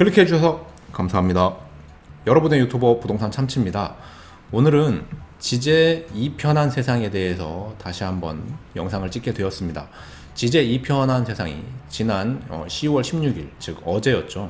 클릭해 주셔서 감사합니다. 여러분의 유튜버 부동산 참치입니다. 오늘은 지제 2편한 세상에 대해서 다시 한번 영상을 찍게 되었습니다. 지제 2편한 세상이 지난 어, 10월 16일, 즉 어제였죠.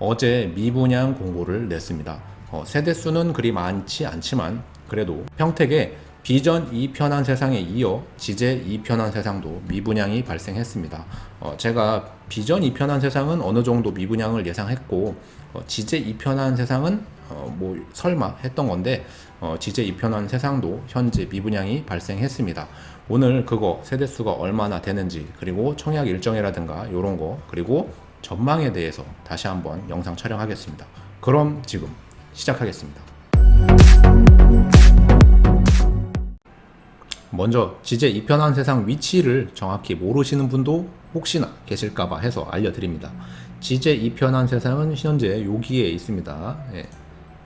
어제 미분양 공고를 냈습니다. 어, 세대 수는 그리 많지 않지만 그래도 평택에 비전 2편한 세상에 이어 지제 2편한 세상도 미분양이 발생했습니다. 어, 제가 비전 2편한 세상은 어느 정도 미분양을 예상했고 어, 지제 2편한 세상은 어, 뭐 설마 했던 건데 어, 지제 2편한 세상도 현재 미분양이 발생했습니다. 오늘 그거 세대수가 얼마나 되는지 그리고 청약 일정이라든가 이런 거 그리고 전망에 대해서 다시 한번 영상 촬영하겠습니다. 그럼 지금 시작하겠습니다. 먼저 지제 2편한 세상 위치를 정확히 모르시는 분도 혹시나 계실까봐 해서 알려드립니다. 지제 2편한 세상은 현재 여기에 있습니다. 예.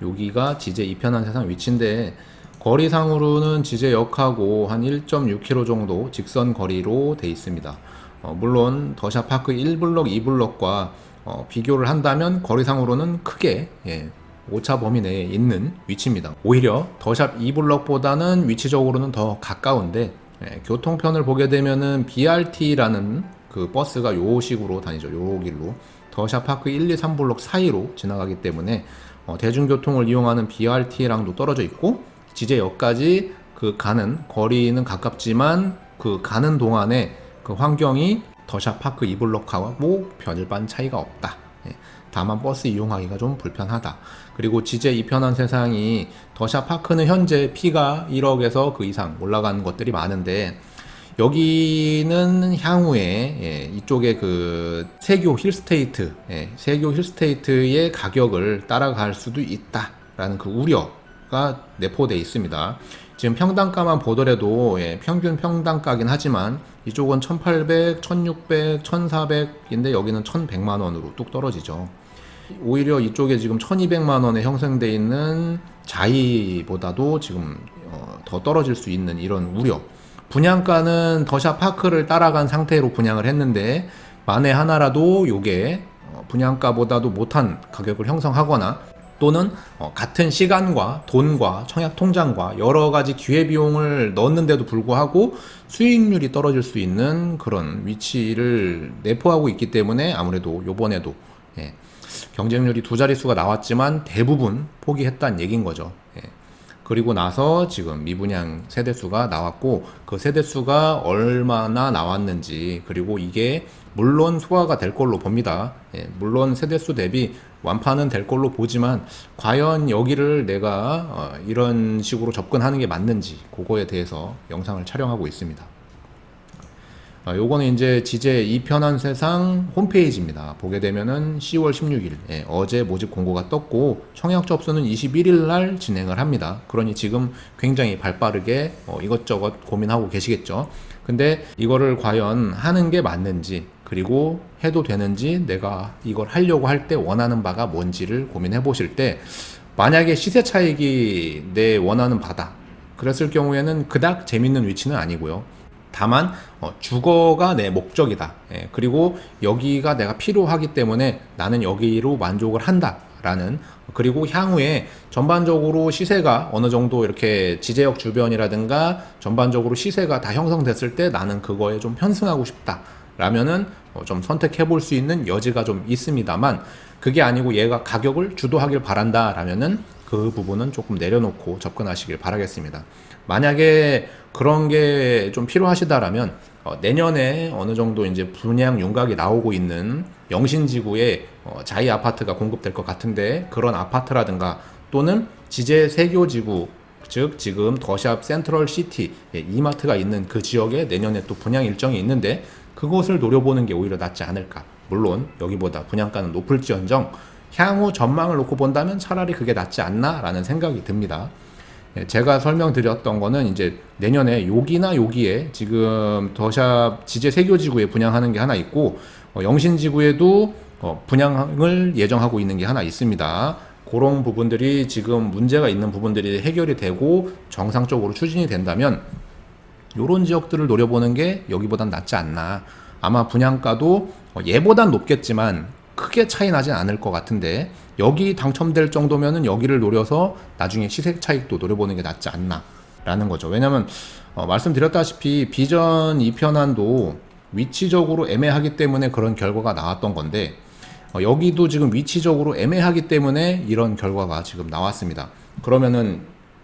여기가 지제 2편한 세상 위치인데 거리상으로는 지제역하고 한 1.6km 정도 직선 거리로 돼 있습니다. 어, 물론 더샤파크 1블럭, 2블럭과 어, 비교를 한다면 거리상으로는 크게 예, 오차 범위 내에 있는 위치입니다. 오히려 더샵 2블럭보다는 위치적으로는 더 가까운데 예, 교통편을 보게 되면은 BRT라는 그 버스가 요 식으로 다니죠. 요 길로 더샵 파크 1, 2, 3블럭 사이로 지나가기 때문에 어, 대중교통을 이용하는 BRT랑도 떨어져 있고 지제역까지 그 가는 거리는 가깝지만 그 가는 동안에 그 환경이 더샵 파크 2블럭하고 별반 차이가 없다. 예, 다만 버스 이용하기가 좀 불편하다. 그리고 지제 2편한 세상이 더샵 파크는 현재 피가 1억에서 그 이상 올라가는 것들이 많은데 여기는 향후에 예, 이쪽에 그 세교 힐스테이트, 예, 세교 힐스테이트의 가격을 따라갈 수도 있다라는 그 우려 가 내포돼 있습니다. 지금 평당가만 보더라도 예, 평균 평당가긴 하지만 이쪽은 1,800, 1,600, 1,400인데 여기는 1,100만 원으로 뚝 떨어지죠. 오히려 이쪽에 지금 1,200만 원에 형성돼 있는 자이보다도 지금 어, 더 떨어질 수 있는 이런 우려. 분양가는 더샵 파크를 따라간 상태로 분양을 했는데 만에 하나라도 요게 어, 분양가보다도 못한 가격을 형성하거나 또는 어, 같은 시간과 돈과 청약 통장과 여러 가지 기회 비용을 넣었는데도 불구하고 수익률이 떨어질 수 있는 그런 위치를 내포하고 있기 때문에 아무래도 요번에도 예, 경쟁률이 두 자릿수가 나왔지만 대부분 포기했다는 얘기인 거죠. 예. 그리고 나서 지금 미분양 세대수가 나왔고 그 세대수가 얼마나 나왔는지 그리고 이게 물론 소화가 될 걸로 봅니다. 예, 물론 세대수 대비 완파는 될 걸로 보지만 과연 여기를 내가 어, 이런 식으로 접근하는 게 맞는지 그거에 대해서 영상을 촬영하고 있습니다. 아, 요거는 이제 지제 2편한 세상 홈페이지입니다. 보게 되면은 10월 16일, 예, 어제 모집 공고가 떴고, 청약 접수는 21일 날 진행을 합니다. 그러니 지금 굉장히 발빠르게 어, 이것저것 고민하고 계시겠죠. 근데 이거를 과연 하는 게 맞는지, 그리고 해도 되는지, 내가 이걸 하려고 할 때 원하는 바가 뭔지를 고민해 보실 때, 만약에 시세 차익이 내 원하는 바다, 그랬을 경우에는 그닥 재밌는 위치는 아니고요. 다만 어, 주거가 내 목적이다. 예, 그리고 여기가 내가 필요하기 때문에 나는 여기로 만족을 한다 라는 그리고 향후에 전반적으로 시세가 어느 정도 이렇게 지제역 주변이라든가 전반적으로 시세가 다 형성됐을 때 나는 그거에 좀 편승하고 싶다 라면은 어, 좀 선택해 볼 수 있는 여지가 좀 있습니다만 그게 아니고 얘가 가격을 주도하길 바란다 라면은 그 부분은 조금 내려놓고 접근하시길 바라겠습니다. 만약에 그런 게 좀 필요하시다라면 어, 내년에 어느 정도 이제 분양 윤곽이 나오고 있는 영신지구에 어, 자이 아파트가 공급될 것 같은데 그런 아파트라든가 또는 지제 세교지구 즉 지금 더샵 센트럴 시티 예, 이마트가 있는 그 지역에 내년에 또 분양 일정이 있는데 그것을 노려보는 게 오히려 낫지 않을까. 물론 여기보다 분양가는 높을지언정 향후 전망을 놓고 본다면 차라리 그게 낫지 않나라는 생각이 듭니다. 예, 제가 설명드렸던 거는 이제 내년에 여기나 여기에 지금 더샵 지제 세교 지구에 분양하는 게 하나 있고 어, 영신 지구에도 어, 분양을 예정하고 있는 게 하나 있습니다. 그런 부분들이 지금 문제가 있는 부분들이 해결이 되고 정상적으로 추진이 된다면 요런 지역들을 노려보는 게 여기보단 낫지 않나. 아마 분양가도 어, 얘보단 높겠지만 크게 차이 나진 않을 것 같은데 여기 당첨될 정도면은 여기를 노려서 나중에 시세 차익도 노려보는 게 낫지 않나라는 거죠. 왜냐면 어, 말씀드렸다시피 비전 2편안도 위치적으로 애매하기 때문에 그런 결과가 나왔던 건데 어, 여기도 지금 위치적으로 애매하기 때문에 이런 결과가 지금 나왔습니다. 그러면은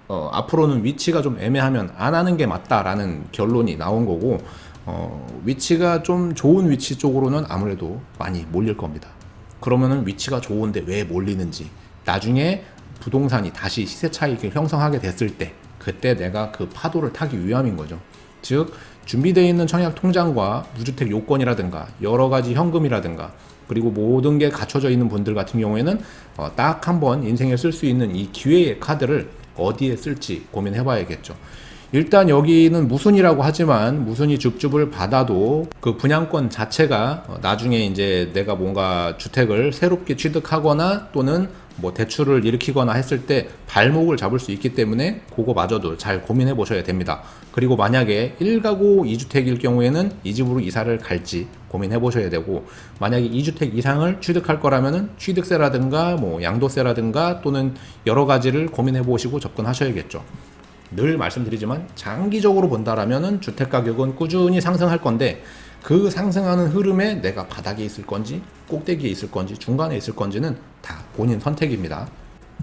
어, 앞으로는 위치가 좀 애매하면 안 하는 게 맞다라는 결론이 나온 거고 어, 위치가 좀 좋은 위치 쪽으로는 아무래도 많이 몰릴 겁니다. 그러면은 위치가 좋은데 왜 몰리는지 나중에 부동산이 다시 시세 차익을 형성하게 됐을 때 그때 내가 그 파도를 타기 위함인 거죠. 즉 준비되어 있는 청약 통장과 무주택 요건이라든가 여러 가지 현금이라든가 그리고 모든 게 갖춰져 있는 분들 같은 경우에는 어, 딱 한 번 인생에 쓸 수 있는 이 기회의 카드를 어디에 쓸지 고민해 봐야겠죠. 일단 여기는 무순이라고 하지만 무순이 줍줍을 받아도 그 분양권 자체가 어, 나중에 이제 내가 뭔가 주택을 새롭게 취득하거나 또는 뭐 대출을 일으키거나 했을 때 발목을 잡을 수 있기 때문에 그거마저도 잘 고민해 보셔야 됩니다. 그리고 만약에 1가구 2주택일 경우에는 이 집으로 이사를 갈지 고민해 보셔야 되고 만약에 2주택 이상을 취득할 거라면은 취득세라든가 뭐 양도세라든가 또는 여러 가지를 고민해 보시고 접근하셔야겠죠. 늘 말씀드리지만 장기적으로 본다라면은 주택 가격은 꾸준히 상승할 건데 그 상승하는 흐름에 내가 바닥에 있을 건지 꼭대기에 있을 건지 중간에 있을 건지는 다 본인 선택입니다.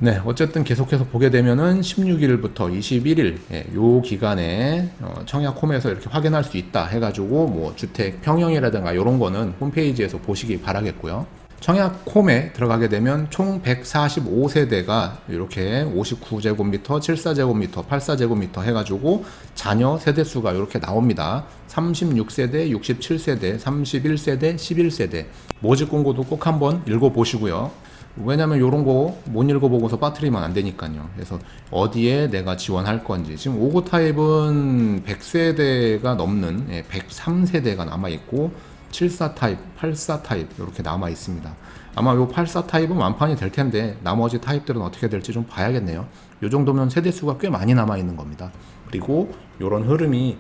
네, 어쨌든 계속해서 보게 되면은 16일부터 21일 예, 요 기간에 어, 청약 홈에서 이렇게 확인할 수 있다 해가지고 뭐 주택 평형이라든가 이런 거는 홈페이지에서 보시기 바라겠고요. 청약 홈에 들어가게 되면 총 145세대가 이렇게 59제곱미터, 74제곱미터, 84제곱미터 해가지고 자녀 세대수가 이렇게 나옵니다. 36세대, 67세대, 31세대, 11세대. 모집 공고도 꼭 한번 읽어보시고요. 왜냐면 요런 거 못 읽어보고서 빠뜨리면 안 되니까요. 그래서 어디에 내가 지원할 건지. 지금 5구 타입은 100세대가 넘는 예, 103세대가 남아있고 74 타입, 84 타입 이렇게 남아 있습니다. 아마 요84 타입은 완판이 될 텐데 나머지 타입들은 어떻게 될지 좀 봐야겠네요. 요 정도면 세대 수가 꽤 많이 남아 있는 겁니다. 그리고 요런 흐름이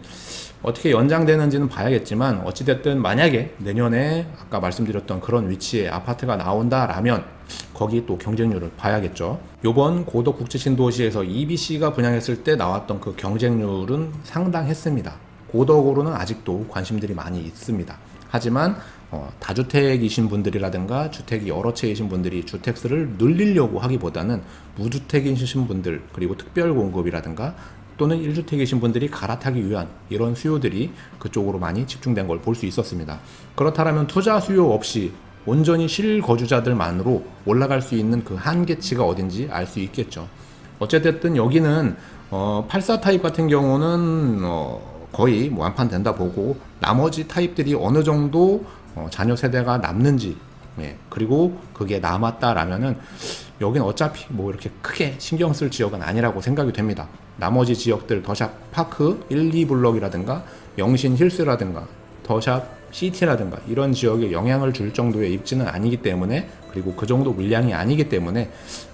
어떻게 연장되는지는 봐야겠지만 어찌 됐든 만약에 내년에 아까 말씀드렸던 그런 위치에 아파트가 나온다라면 거기 또 경쟁률을 봐야겠죠. 요번 고덕 국제 신도시에서 EBC가 분양했을 때 나왔던 그 경쟁률은 상당했습니다. 고덕으로는 아직도 관심들이 많이 있습니다. 하지만 어, 다주택이신 분들이라든가 주택이 여러 채이신 분들이 주택수를 늘리려고 하기보다는 무주택이신 분들 그리고 특별 공급이라든가 또는 1주택이신 분들이 갈아타기 위한 이런 수요들이 그쪽으로 많이 집중된 걸 볼 수 있었습니다. 그렇다면 투자 수요 없이 온전히 실거주자들만으로 올라갈 수 있는 그 한계치가 어딘지 알 수 있겠죠. 어쨌든 여기는 어, 84 타입 같은 경우는 어, 거의 뭐 완판된다 보고 나머지 타입들이 어느 정도 어, 자녀 세대가 남는지 예, 그리고 그게 남았다라면은 여긴 어차피 뭐 이렇게 크게 신경 쓸 지역은 아니라고 생각이 됩니다. 나머지 지역들 더샵 파크 1, 2블럭이라든가 영신 힐스라든가 더샵 시티라든가 이런 지역에 영향을 줄 정도의 입지는 아니기 때문에 그리고 그 정도 물량이 아니기 때문에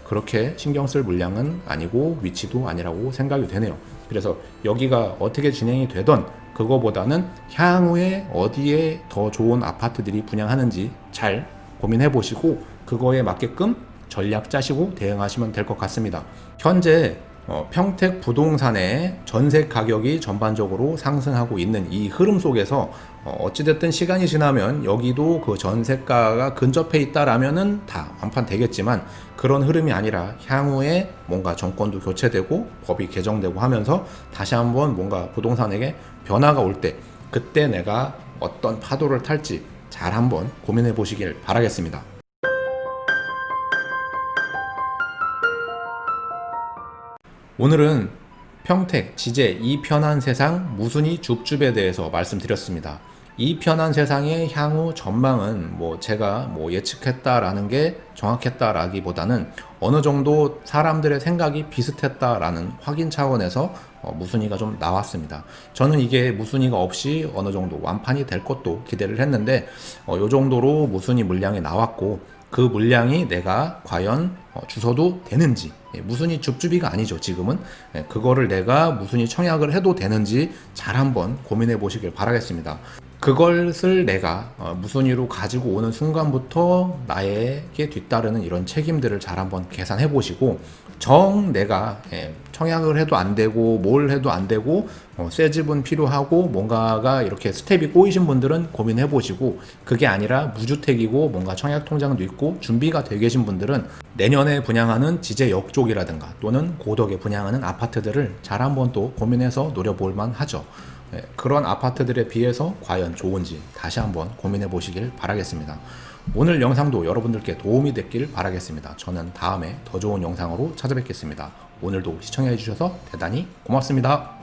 그렇게 신경 쓸 물량은 아니고 위치도 아니라고 생각이 되네요. 그래서 여기가 어떻게 진행이 되던 그거보다는 향후에 어디에 더 좋은 아파트들이 분양하는지 잘 고민해 보시고 그거에 맞게끔 전략 짜시고 대응하시면 될 것 같습니다. 현재 어, 평택 부동산의 전세 가격이 전반적으로 상승하고 있는 이 흐름 속에서 어, 어찌됐든 시간이 지나면 여기도 그 전세가가 근접해 있다라면은 다 완판 되겠지만 그런 흐름이 아니라 향후에 뭔가 정권도 교체되고 법이 개정되고 하면서 다시 한번 뭔가 부동산에게 변화가 올 때 그때 내가 어떤 파도를 탈지 잘 한번 고민해 보시길 바라겠습니다. 오늘은 평택, 지제, 이 편한 세상, 무순이 줍줍에 대해서 말씀드렸습니다. 이 편한 세상의 향후 전망은 뭐 제가 뭐 예측했다라는 게 정확했다라기보다는 어느 정도 사람들의 생각이 비슷했다라는 확인 차원에서 어, 무순이가 좀 나왔습니다. 저는 이게 무순이가 없이 어느 정도 완판이 될 것도 기대를 했는데 어, 요 정도로 무순이 물량이 나왔고 그 물량이 내가 과연 어, 주서도 되는지 예, 무순이 줍줍이가 아니죠 지금은. 예, 그거를 내가 무순이 청약을 해도 되는지 잘 한번 고민해 보시길 바라겠습니다. 그것을 내가 어, 무순위로 가지고 오는 순간부터 나에게 뒤따르는 이런 책임들을 잘 한번 계산해 보시고 정 내가 예, 청약을 해도 안 되고 뭘 해도 안 되고 어, 새 집은 필요하고 뭔가가 이렇게 스텝이 꼬이신 분들은 고민해 보시고 그게 아니라 무주택이고 뭔가 청약 통장도 있고 준비가 돼 계신 분들은 내년에 분양하는 지제 역 쪽이라든가 또는 고덕에 분양하는 아파트들을 잘 한번 또 고민해서 노려볼 만하죠. 예, 그런 아파트들에 비해서 과연 좋은지 다시 한번 고민해 보시길 바라겠습니다. 오늘 영상도 여러분들께 도움이 됐길 바라겠습니다. 저는 다음에 더 좋은 영상으로 찾아뵙겠습니다. 오늘도 시청해 주셔서 대단히 고맙습니다.